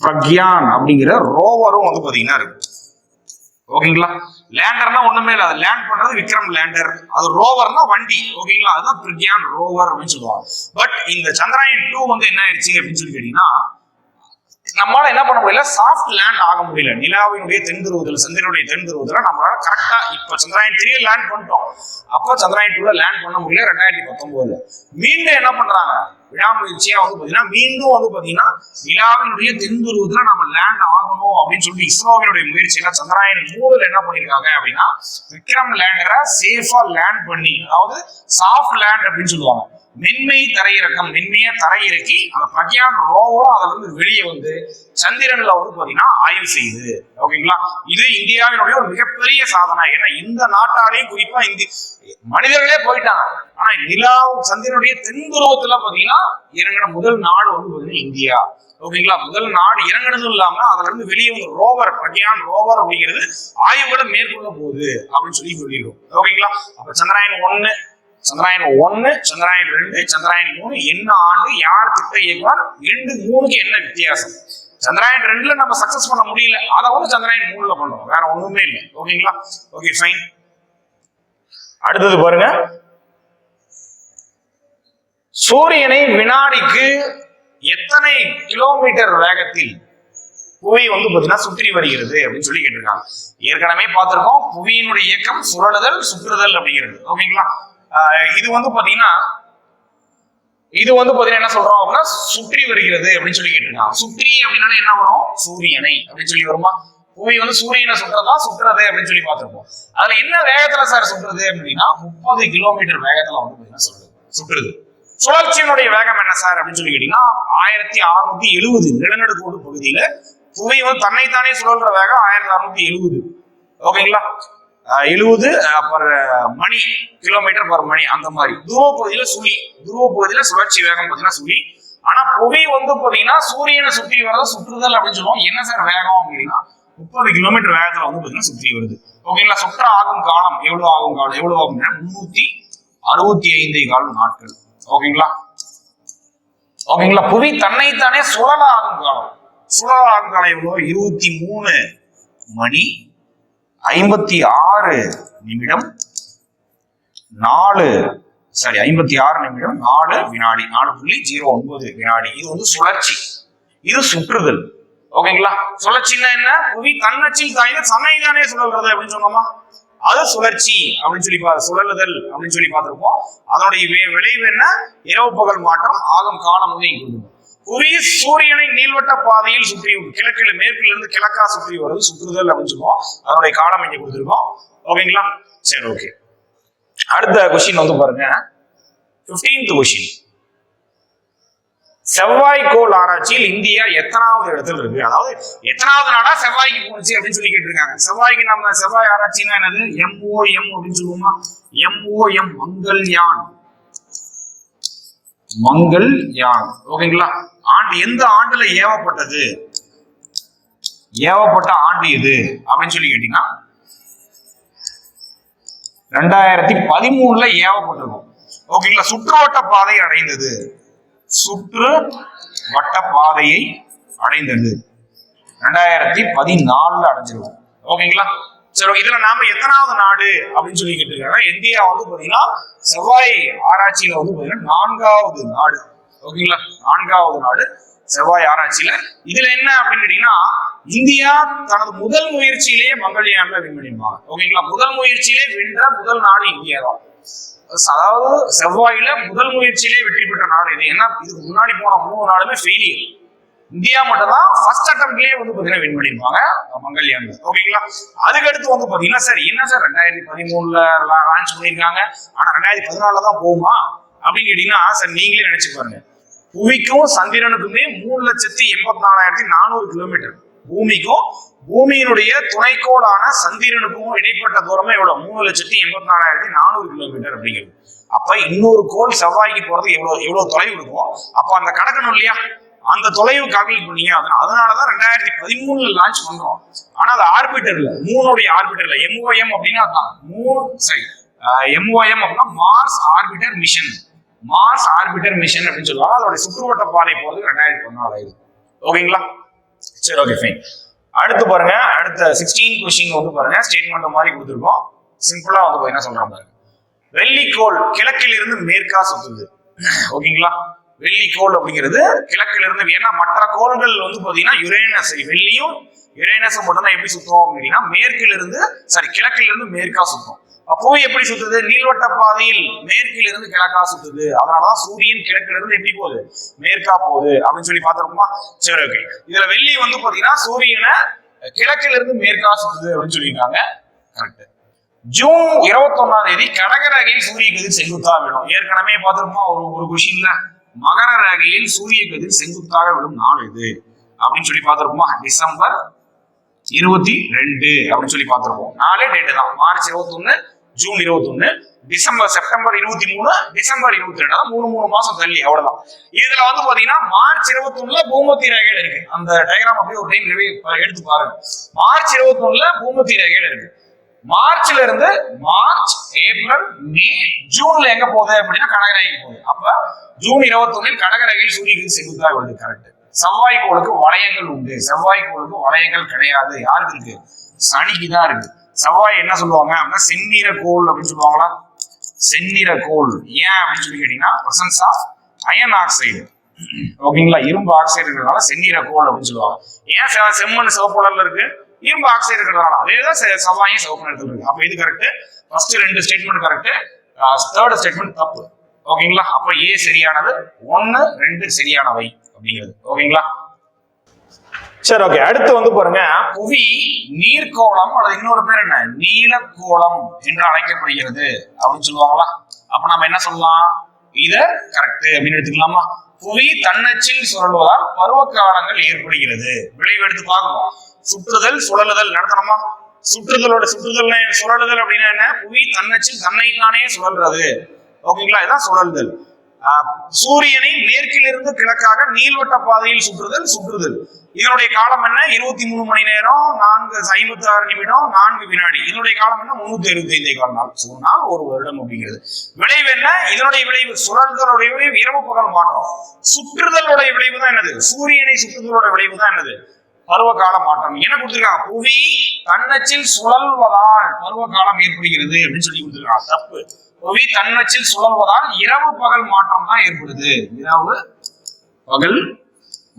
Speaker 1: பிரக்யான் அப்படிங்கிற ரோவரும் வந்து பாத்தீங்கன்னா இருக்கு ஓகேங்களா? லேண்டர்னா ஒண்ணுமே இல்லை. அது லேண்ட் பண்றது விக்ரம் லேண்டர். அது ரோவர்னா வண்டி. ஓகேங்களா? அதுதான் பிரக்யான் ரோவர் அப்படின்னு சொல்லுவாங்க. பட் இந்த சந்திராயன் டூ வந்து என்ன ஆயிடுச்சு அப்படின்னு சொல்லி கேட்டீங்கன்னா நம்மளால என்ன பண்ண முடியல? சாஃப்ட் லேண்ட் ஆக முடியல. நிலாவினுடைய தென் சந்திரனுடைய தென் நம்மளால கரெக்டா இப்ப சந்திராயன் த்ரீ லேண்ட் பண்ணிட்டோம். அப்போ சந்திராயன் டூல லேண்ட் பண்ண முடியல ரெண்டாயிரத்தி பத்தொன்பதுல. மீண்டும் என்ன பண்றாங்க? விடாமுயற்சியா வந்து பாத்தீங்கன்னா மீண்டும் வந்து பாத்தீங்கன்னா நிலாவினுடைய தென் நம்ம லேண்ட் பண்ணணும் அப்படின்னு சொல்லி இஸ்ரோவினுடைய முயற்சியில சந்திராயன் மூணுல என்ன பண்ணிருக்காங்க அப்படின்னா விக்ரம் லேண்டரை சேஃபா லேண்ட் பண்ணி அதாவது சாஃப்ட் லேண்ட் அப்படின்னு சொல்லுவாங்க. மென்மை தரையிறக்கம் மென்மையா தரையிறக்கி அந்த பிரக்யான் ரோவரும் அதுல இருந்து வெளியே வந்து சந்திரன்ல வந்து பாத்தீங்கன்னா ஆய்வு செய்யுது. ஓகேங்களா? இது இந்தியாவினுடைய ஒரு மிகப்பெரிய சாதனை. ஏன்னா இந்த நாட்டாலையும் குறிப்பா இந்தி மனிதர்களே போயிட்டாங்க. ஆனா நிலா சந்திரனுடைய தென் துருவத்துல பாத்தீங்கன்னா இறங்கின முதல் நாடு வந்து பாத்தீங்கன்னா இந்தியா. ஓகேங்களா? முதல் நாடு இறங்கினதும் இல்லாம அதுல இருந்து வெளியே வந்து ரோவர் பிரக்யான் ரோவர் அப்படிங்கிறது ஆய்வுகளை மேற்கொள்ள போகுது அப்படின்னு சொல்லி சொல்லிடுவோம். ஓகேங்களா? அப்ப சந்திராயன் ஒண்ணு சந்திராயன் ஒன்னு சந்திராயன் ரெண்டு சந்திராயன் மூணு என்ன ஆண்டு யார் திட்ட இயக்குவார் ரெண்டு மூணுக்கு என்ன வித்தியாசம்? சந்திராயன் ரெண்டுல நம்ம சக்சஸ் பண்ண முடியல. அதை வந்து சந்திராயன் மூணுல பண்ணுவோம். வேற ஒண்ணுமே இல்லை. ஓகேங்களா? ஓகே ஃபைன் அடுத்தது பாருங்க. சூரியனை வினாடிக்கு எத்தனை கிலோமீட்டர் வேகத்தில் புவி வந்து பார்த்தீங்கன்னா சுற்றி வருகிறது அப்படின்னு சொல்லி கேட்டிருக்காங்க. ஏற்கனவே பார்த்துருக்கோம் புவியினுடைய இயக்கம் சுழலுதல் சுற்றுதல் அப்படிங்கிறது. ஓகேங்களா? இது வந்து பார்த்தீங்கன்னா இது வந்து பாத்தீங்கன்னா என்ன சொல்றோம் அப்படின்னா சுற்றி வருகிறது அப்படின்னு சொல்லி கேட்டிருக்காங்க. சுற்றி அப்படின்னா என்ன வரும்? சூரியனை அப்படின்னு சொல்லி வருமா? புவி வந்து சூரியனை சுற்றுறதா சுற்றுறது அப்படின்னு சொல்லி பார்த்துருப்போம். அதுல என்ன வேகத்துல சார் சுற்றுறது அப்படின்னா முப்பது கிலோமீட்டர் வேகத்துல வந்து பாத்தீங்கன்னா சொல்றது சுற்றுறது சுழற்சியினுடைய வேகம் என்ன சார் அப்படின்னு சொல்லி கேட்டீங்கன்னா ஆயிரத்தி அறுநூத்தி எழுபது நிலநடுக்கோடு பகுதியில புவி வந்து தன்னைத்தானே சுழல்ற வேகம் ஆயிரத்தி அறுநூத்தி எழுபது. ஓகேங்களா? எழுபது பர் மணி கிலோமீட்டர் பர் மணி அந்த மாதிரி. துருவ பகுதியில சுழி துருவ பகுதியில சுழற்சி வேகம் பார்த்தீங்கன்னா சுழி. ஆனா புவி வந்து பாத்தீங்கன்னா சூரியனை சுற்றி வரத சுற்றுதல் அப்படின்னு சொல்லுவோம் என்ன சார் வேகம் அப்படின்னா முப்பது கிலோமீட்டர் வேகத்துல வந்து பாத்தீங்கன்னா சுற்றி வருது. ஓகேங்களா? சுற்ற ஆகும் காலம் எவ்வளவு ஆகும் காலம்? எவ்வளவு ஆகும்னா முன்னூத்தி அறுபத்தி ஐந்து காலம் நாட்கள். ஓகேங்களா? ஓகேங்களா? புவி தன்னைத்தானே சுழல ஆகுங்காலம் சுழல ஆகுங்காலம் காலம் இருபத்தி மூணு மணி ஐம்பத்தி ஆறு நிமிடம் நாலு சாரி ஐம்பத்தி ஆறு நிமிடம் நாலு வினாடி நாலு புள்ளி ஜீரோ ஒன்பது வினாடி. இது வந்து சுழற்சி. இது சுற்றுதல். ஓகேங்களா? சுழற்சின்னா என்ன? புவி தன்னச்சில் தாய்ந்த சமைதானே சுழல்றது அப்படின்னு சொன்னோமா? அது சுழற்சி அப்படின்னு சொல்லி பா சுழலுதல் அப்படின்னு சொல்லி பார்த்திருப்போம். அதனுடைய விளைவு என்ன? இரவு பகல் மாற்றம் ஆகும் காலம் புவி சூரியனை நீள்வட்ட பாதையில் சுற்றி கிழக்கில் மேற்கில் இருந்து கிழக்கா சுற்றி வருது சுற்றுதல் அப்படின்னு சொல்லுவோம். அதனுடைய காலம் இங்க கொடுத்துருக்கோம். ஓகேங்களா? சரி ஓகே. அடுத்த கொஸ்டின் வந்து பாருங்க. 15th கொஸ்டின் செவ்வாய்க்கோள் ஆராய்ச்சியில் இந்தியா எத்தனாவது இடத்துல இருக்கு? அதாவது எத்தனாவது நாடா செவ்வாய்க்கு போச்சு அப்படின்னு சொல்லி கேட்டிருக்காங்க. செவ்வாய்க்கு நம்ம செவ்வாய் ஆராய்ச்சின்னா என்னது? எம்ஓஎம் அப்படின்னு சொல்லுவோமா? எம்ஓஎம் மங்கள்யான் மங்கள் யான். ஓகேங்களா? ஆண்டு எந்த ஆண்டுல ஏவப்பட்டது? ஏவப்பட்ட ஆண்டு எது அப்படின்னு சொல்லி கேட்டீங்கன்னா ரெண்டாயிரத்தி பதிமூணுல ஏவப்பட்டிருக்கும் ஓகேங்களா? சுற்றுவட்ட பாதை அடைந்தது. சுற்று வட்ட பாதையை அடைந்தது. ரெண்டாயிரத்தி பதினாலுல அடைஞ்சிருவோம். ஓகேங்களா? சரி இதுல நாம எத்தனாவது நாடு அப்படின்னு சொல்லி கேட்டிருக்காங்க இந்தியா வந்து பாத்தீங்கன்னா செவ்வாய் ஆராய்ச்சியில வந்து பாத்தீங்கன்னா நான்காவது நாடு. ஓகேங்களா? நான்காவது நாடு செவ்வாய் ஆராய்ச்சியில. இதுல என்ன அப்படின்னு கேட்டீங்கன்னா இந்தியா தனது முதல் முயற்சியிலேயே மங்கள்யான்ல வின் பண்ணிருப்பாங்க ஓகேங்களா? முதல் முயற்சியிலே வென்ற முதல் நாடு இந்தியா தான் அதாவது செவ்வாயில முதல் முயற்சியிலே வெற்றி பெற்ற நாடு இது. ஏன்னா இதுக்கு முன்னாடி போன மூணு நாளுமே ஃபெயிலியர் இந்தியா மட்டும் தான் ஃபர்ஸ்ட் அட்டம்ப்ட்லயே வந்து பாத்தீங்கன்னா வின் பண்ணிருப்பாங்க. மங்கள்யான். ஓகேங்களா? அதுக்கு அடுத்து வந்து பாத்தீங்கன்னா சார் என்ன சார் ரெண்டாயிரத்தி பதிமூணுல லான்ச் பண்ணியிருக்காங்க ஆனா ரெண்டாயிரத்தி பதினாலுல தான் போகுமா? அப்படின்னு கேட்டீங்கன்னா சார் நீங்களே நினைச்சு பாருங்க. புவிக்கும் சந்திரனுக்குமே மூணு லட்சத்தி எண்பத்தி நாலாயிரத்தி நானூறு கிலோமீட்டர் பூமிக்கும் பூமியினுடைய துணைக்கோளான சந்திரனுக்கும் இடைப்பட்ட தூரமே எவ்வளவு? மூணு லட்சத்தி எண்பத்தி நாலாயிரத்தி நானூறு கிலோமீட்டர் அப்படிங்கிறது. அப்ப இன்னொரு கோள் செவ்வாய்க்கு போறது எவ்வளவு எவ்வளவு தொலைவு இருக்கும் அப்ப அந்த கணக்கணும் இல்லையா? அந்த தொலைவு கால்குலேட் பண்ணீங்க. அதனால- அதனாலதான் ரெண்டாயிரத்தி பதிமூணுல லான்ச் பண்றோம். ஆனா அது ஆர்பிட்டர்ல மூணுடைய ஆர்பிட்டர்ல எம்ஓஎம் அப்படின்னா அதான். மூணு சரி எம்ஓஎம் அப்படின்னா Mars orbiter mission Mars orbiter mission அப்படின்னு சொல்லுவாங்க. அதோட சுற்றுவட்ட பாதை போறது ரெண்டாயிரத்தி பதினாலாயிரம். ஓகேங்களா? சரி ஓகே ஃபைன் அடுத்து பாருங்க அடுத்த சிக்ஸ்டீன் கொஸ்டின் வந்து பாருங்க ஸ்டேட்மெண்ட் மாதிரி கொடுத்துருக்கோம். சிம்பிளா வந்து என்ன சொல்றாங்க பாருங்க. வெள்ளிக்கோள் கிழக்கில் இருந்து மேற்கா சுத்துது. ஓகேங்களா வெள்ளிக்கோள் அப்படிங்கிறது கிழக்கில் இருந்து ஏன்னா மற்ற கோள்கள் வந்து பாத்தீங்கன்னா யுரேனஸ் வெள்ளியும் யுரேனஸும் மட்டும் தான் எப்படி சுத்தும் அப்படின்னா மேற்கிலிருந்து சாரி கிழக்கிலிருந்து மேற்கா சுத்தும். அப்போ எப்படி சுத்துது? நீள்வட்ட பாதையில் மேற்கில் இருந்து கிழக்கா சுத்துது. அதனாலதான் சூரியன் கிழக்குல இருந்து எப்படி போகுது. மேற்கா போகுது அப்படின்னு சொல்லி பார்த்திருக்கோமா? சரி ஓகே இதுல வெள்ளி வந்து பாத்தீங்கன்னா சூரியனை கிழக்குல இருந்து மேற்கா சுத்துது அப்படின்னு சொல்லியிருக்காங்க. கரெக்ட் ஜூன் இருபத்தி ஒன்னாம் தேதி கடக ரகையில் சூரிய கதிர் செங்குத்தாக விடும். ஏற்கனவே பார்த்திருப்போம் ஒரு ஒரு கொஷின்ல மகர ரகையில் சூரிய கதிர் செங்குத்தாக விடும் நாள் இது. அப்படின்னு சொல்லி பார்த்திருப்போமா? டிசம்பர் இருபத்தி ரெண்டு அப்படின்னு சொல்லி பார்த்திருப்போம். நாலே டேட்டு தான். மார்ச் இருபத்தொன்னு ஜூன் இருபத்தொன்னு டிசம்பர் செப்டம்பர் இருபத்தி மூணு டிசம்பர் இருபத்தி ரெண்டு. மூணு மூணு மாசம் தள்ளி அவ்வளவுதான். இதுல வந்து பாத்தீங்கன்னா மார்ச் இருபத்தொன்னுல பூமத்தி ரேகையில இருக்கு. அந்த டயக்ராம் அப்படியே ஒரு டைம் எடுத்து பாருங்க. மார்ச் இருபத்தொன்னுல பூமத்தி ரேகையில இருக்கு. மார்ச்ல இருந்து மார்ச் ஏப்ரல் மே ஜூன்ல எங்க போகுது அப்படின்னா கடகரேகைக்கு போகுது. அப்ப ஜூன் இருபத்தொன்னில் கடகரேகையில் சூரியனுக்கு செங்குத்தாக வருது கரெக்ட் செவ்வாய் கோளுக்கு வளையங்கள் உண்டு. செவ்வாய் கோளுக்கு வளையங்கள் கிடையாது. யாருக்கு இருக்கு? சனிக்கு தான் இருக்கு. செவ்வாய் என்ன சொல்லுவாங்க? அப்படின்னா செந்நிற அப்படின்னு சொல்லுவாங்களா? செந்நிற ஏன் அப்படின்னு சொல்லி கேட்டீங்கன்னா பிரசன்ஸ் ஆஃப் அயன் ஆக்சைடு ஓகேங்களா இரும்பு ஆக்சைடு இருக்கிறதுனால செந்நிற கோல் அப்படின்னு சொல்லுவாங்க. ஏன் செ- செம்மண் சிவப்பு கலர்ல இருக்கு? இரும்பு ஆக்சைடு இருக்கிறதுனால. அதே தான் செவ்வாயும் சிவப்பு நிறத்தில் இருக்கு. அப்ப இது கரெக்ட் ஃபர்ஸ்ட் ரெண்டு ஸ்டேட்மெண்ட் கரெக்ட் தேர்ட் ஸ்டேட்மெண்ட் தப்பு. ஓகேங்களா அப்ப ஏ சரியானது ஒன்னு ரெண்டு சரியானவை அப்படிங்கிறது. ஓகேங்களா சரி ஓகே அடுத்து வந்து பாருங்க. புவி நீர்க்கோளம் அல்லது இன்னொரு பேர் என்ன? நீலக்கோளம் என்று அழைக்கப்படுகிறது அப்படின்னு சொல்லுவாங்களா? அப்ப நம்ம என்ன சொல்லலாம்? இத கரெக்ட் அப்படின்னு எடுத்துக்கலாமா? புவி தன்னச்சில் சுழல்வதால் பருவ காலங்கள் ஏற்படுகிறது. விளைவு எடுத்து பார்க்கணும். சுற்றுதல் சுழலுதல் நடத்தணுமா? சுற்றுதலோட சுற்றுதல் சுழலுதல் அப்படின்னா என்ன? புவி தன்னச்சில் தன்னைத்தானே சுழல்றது. ஓகேங்களா? இதான் சுழல்தல். சூரியனை மேற்கிலிருந்து கிழக்காக நீள்வட்ட பாதையில் சுற்றுதல் சுற்றுதல். இதனுடைய காலம் என்ன? இருபத்தி மூணு மணி நேரம் நான்கு ஐம்பத்தி ஆறு நிமிடம் நான்கு வினாடி. இதனுடைய காலம் என்ன? முன்னூத்தி அறுபத்தி ஐந்து கால நாள் சொன்னால் ஒரு வருடம் அப்படிங்கிறது. விளைவு என்ன? இதனுடைய விளைவு சுழல்தலுடைய விளைவு இரவு பகல் மாற்றம். சுற்றுதலுடைய விளைவு தான் என்னது? சூரியனை சுற்றுதலோட விளைவு தான் என்னது? பருவ கால மாற்றம் என்ன கொடுத்துருக்காங்க? புவி தன்னச்சில் சுழல்வதால் பருவ காலம் ஏற்படுகிறது அப்படின்னு சொல்லி கொடுத்துருக்காங்க. தப்பு. புவி தன்னச்சில் சுழல்வதால் இரவு பகல் மாற்றம் தான் ஏற்படுது. இரவு பகல்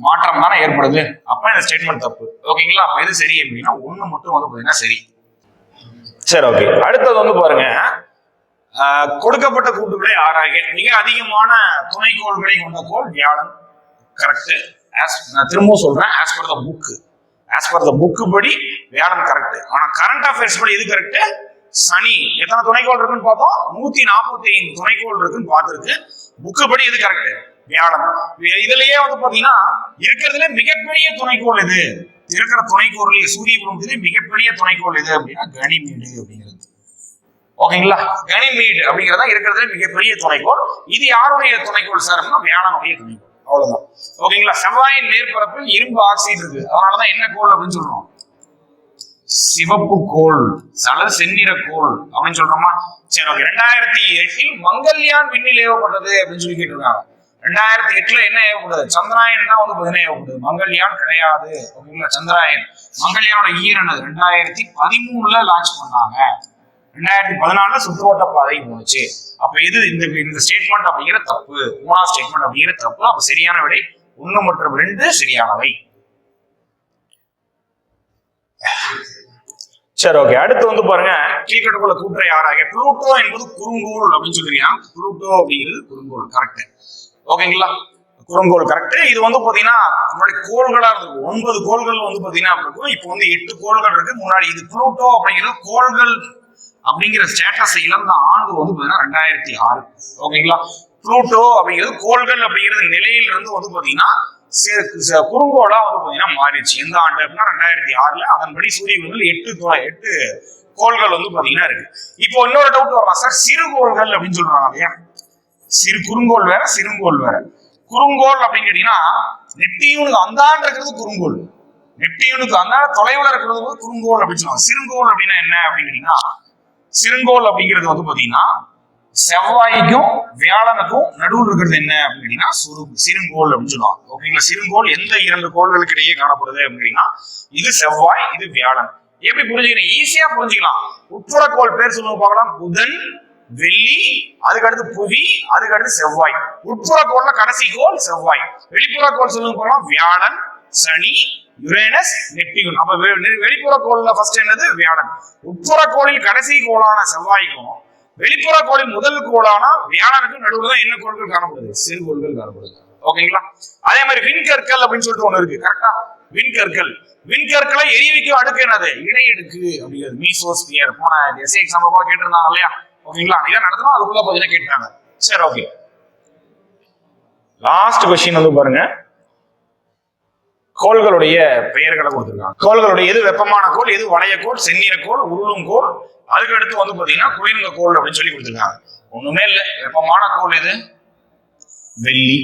Speaker 1: மாற்றம் தானே ஏற்படுது? அப்ப இந்த ஸ்டேட்மெண்ட் தப்பு. ஓகேங்களா? அப்ப எது சரி அப்படின்னா ஒண்ணு மட்டும் வந்து பாத்தீங்கன்னா சரி. சரி ஓகே அடுத்தது வந்து பாருங்க. கொடுக்கப்பட்ட கூட்டுகளை ஆராய்க. மிக அதிகமான துணைக்கோள்களை கொண்ட கோள் வியாழன். கரெக்ட் நான் திரும்பவும் சொல்றேன் as per the book as per the book படி வியாழன் கரெக்ட் ஆனா கரண்ட் அஃபேர்ஸ் படி எது கரெக்ட் சனி. எத்தனை துணைக்கோள் இருக்குன்னு பார்த்தோம்? நூத்தி நாற்பத்தி ஐந்து துணைக்கோள் இருக்குன்னு பார்த்திருக்கு. புக்கு படி எது கரெக்ட் வியாழன். இதுலயே வந்து பாத்தீங்கன்னா இருக்கிறதுல மிகப்பெரிய துணைக்கோள் இது இருக்கிற துணைக்கோள் சூரிய குடும்பத்திலே மிகப்பெரிய துணைக்கோள் இது அப்படின்னா கனிமீடு அப்படிங்கிறது. ஓகேங்களா? கனிமீடு அப்படிங்கிறதா இருக்கிறதுல மிகப்பெரிய துணைக்கோள். இது யாருடைய துணைக்கோள் சார் அப்படின்னா வியாழனுடைய துணைக்கோள். அவ்வளவுதான். ஓகேங்களா? செவ்வாயின் மேற்பரப்பில் இரும்பு ஆக்சைடு இருக்கு. அதனாலதான் என்ன கோள் அப்படின்னு சொல்றோம்? சிவப்பு கோள். அல்லது செந்நிற கோள் அப்படின்னு சொல்றோமா? சரி ஓகே. ரெண்டாயிரத்தி எட்டில் மங்கல்யான் விண்ணில் ஏவப்பட்டது அப்படின்னு சொல்லி கேட்டிருக்காங்க. ரெண்டாயிரத்தி எட்டுல என்ன ஏவப்படுது சந்திராயன் தான் வந்து பதினே ஏவப்படுது மங்கள்யான் கிடையாது. ஓகேங்களா? சந்திராயன். மங்கள்யானோட ஈரனது ரெண்டாயிரத்தி பதிமூணுல லான்ச் பண்ணாங்க. ரெண்டாயிரத்தி பதினாலுல சுற்றுவட்ட பாதை போனுச்சு அப்ப இது இந்த இந்த ஸ்டேட்மெண்ட் அப்படிங்கிற தப்பு. மூணாவது ஸ்டேட்மெண்ட் அப்படிங்கிற தப்பு. அப்ப சரியான விடை ஒண்ணு மற்றும் ரெண்டு சரியானவை. சரி ஓகே அடுத்து வந்து பாருங்க. கீழ்கட்டுக்குள்ள கூட்டுற யாராக புளூட்டோ என்பது குறுங்கோல் அப்படின்னு சொல்றீங்க. புளூட்டோ அப்படிங்கிறது குறுங்கோல் கரெக்ட் ஓகேங்களா? குறுங்கோள் கரெக்ட் இது வந்து பாத்தீங்கன்னா முன்னாடி கோள்களா இருந்திருக்கும் ஒன்பது கோள்கள் வந்து பாத்தீங்கன்னா இருக்கும். இப்போ வந்து எட்டு கோள்கள் இருக்கு. முன்னாடி இது புளூட்டோ அப்படிங்கிறது கோள்கள் அப்படிங்கிற ஸ்டேட்டஸ் இழந்த ஆண்டு வந்து பாத்தீங்கன்னா ரெண்டாயிரத்தி ஆறு. ஓகேங்களா? புளூட்டோ அப்படிங்கிறது கோள்கள் அப்படிங்கிறது நிலையில இருந்து வந்து பாத்தீங்கன்னா சி- குறுங்கோளா வந்து பாத்தீங்கன்னா மாறிடுச்சு. எந்த ஆண்டு அப்படின்னா ரெண்டாயிரத்தி ஆறுல. அதன்படி சூரிய வந்து எட்டு எட்டு கோள்கள் வந்து பாத்தீங்கன்னா இருக்கு. இப்போ இன்னொரு டவுட் வரலாம் சார் சிறு கோள்கள் அப்படின்னு சொல்றாங்க இல்லையா? சிறு குறுங்கோள் வேற சிறுங்கோள் வேற. குறுங்கோள் அப்படின்னு கேட்டீங்கன்னா நெப்டியூனுக்கு அந்தாண்டு இருக்கிறது குறுங்கோல் நெப்டியூனுக்கு அந்தாண்ட தொலைவுல இருக்கிறது வந்து குறுங்கோள் அப்படின்னு சொல்லுவாங்க. சிறுங்கோல் அப்படின்னா என்ன அப்படின்னு கேட்டீங்கன்னா சிறுங்கோள் அப்படிங்கிறது வந்து பாத்தீங்கன்னா செவ்வாய்க்கும் வியாழனுக்கும் நடுவில் இருக்கிறது என்ன அப்படின்னு கேட்டீங்கன்னா சுரு சிறுங்கோள் அப்படின்னு சொல்லுவாங்க. ஓகேங்களா சிறுங்கோள் எந்த இரண்டு கோள்களுக்கு இடையே காணப்படுது அப்படின்னா இது செவ்வாய் இது வியாழன். எப்படி புரிஞ்சுக்கணும் ஈஸியா புரிஞ்சுக்கலாம். உட்புற கோள் பேர் சொல்லுங்க பார்க்கலாம். புதன் வெள்ளி அதுக்கடுத்து புவி அதுக்கடுத்து செவ்வாய். உட்புற கோள்ல கடைசி கோள் செவ்வாய். வெளிப்புற கோள் சொல்லுங்க பார்க்கலாம் வியாழன் சனி யுரேனஸ் நெப்டியூன். அப்ப வெளிப்புற கோள்ல ஃபர்ஸ்ட் என்னது? வியாழன். உட்புற கோளில் கடைசி கோளான செவ்வாய்க்கும் வெளிப்புற கோளின் முதல் கோளான வியாழனுக்கும் நடுவில் தான் என்ன கோள்கள் காணப்படுது? சிறு கோள்கள் காணப்படுது. ஓகேங்களா? அதே மாதிரி விண்கற்கள் அப்படின்னு சொல்லிட்டு ஒண்ணு இருக்கு. கரெக்டா விண்கற்கள் விண்கற்களை எரிய வைக்கும் அடுக்கு என்னது? இடையடுக்கு அப்படிங்கிறது. மீசோஸ்பியர் போன எஸ்ஏ எக்ஸாம்பிள் கூட கேட்டிருந்தாங்க இல்லையா? ஓகேங்களா இதான் நடத்தணும் அதுக்குள்ள பாத்தீங்கன்னா கேட்டாங்க. சரி ஓகே லாஸ்ட் கொஸ்டின் வந்து பாருங்க. கோள்களுடைய பெயர்களை கொடுத்துருக்காங்க. கோள்களுடைய எது வெப்பமான கோள் எது வளைய கோள் செந்நிற கோள் உருளும் கோள்? அதுக்கு அடுத்து வந்து பாத்தீங்கன்னா குளிர்ந்த கோள் அப்படின்னு சொல்லி கொடுத்துருக்காங்க. ஒண்ணுமே இல்லை. வெப்பமான கோள் எது? வெள்ளி.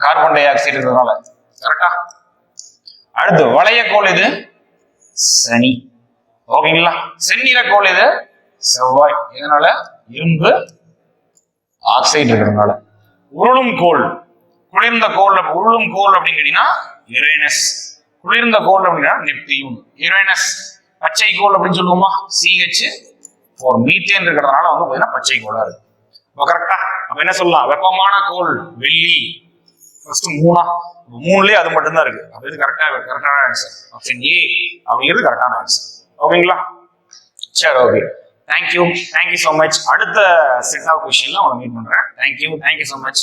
Speaker 1: கார்பன் டை ஆக்சைடு இருக்கிறதுனால கரெக்டா அடுத்து வளைய கோள் எது? சனி. ஓகேங்களா செந்நிற கோள் எது? செவ்வாய். இதனால இரும்பு. ஆக்சைடு இருக்கிறதுனால. உருளும் கோள் குளிர்ந்த கோள் உருளும் கோள் அப்படின்னு கேட்டீங்கன்னா யுரேனஸ் குளிர்ந்த கோள் அப்படின்னா நெப்டியூன் யுரேனஸ் பச்சை கோள் அப்படின்னு சொல்லுவோமா? சிஹெச் ஃபோர் மீத்தேன் இருக்கிறதுனால வந்து பார்த்தீங்கன்னா பச்சை கோலா இருக்கு. இப்போ கரெக்டா அப்ப என்ன சொல்லலாம்? வெப்பமான கோள் வெள்ளி. ஃபர்ஸ்ட் மூணா. மூணுலேயே அது மட்டும்தான் இருக்கு. அப்ப இது கரெக்டா கரெக்டான ஆன்சர் ஆப்ஷன் ஏ அப்படிங்கிறது கரெக்டான ஆன்சர் ஓகேங்களா சரி okay thank you thank you so much அடுத்த செட் ஆஃப் கொஷின்லாம் உங்களை மீட் பண்ணுறேன் தேங்க்யூ தேங்க்யூ ஸோ மச்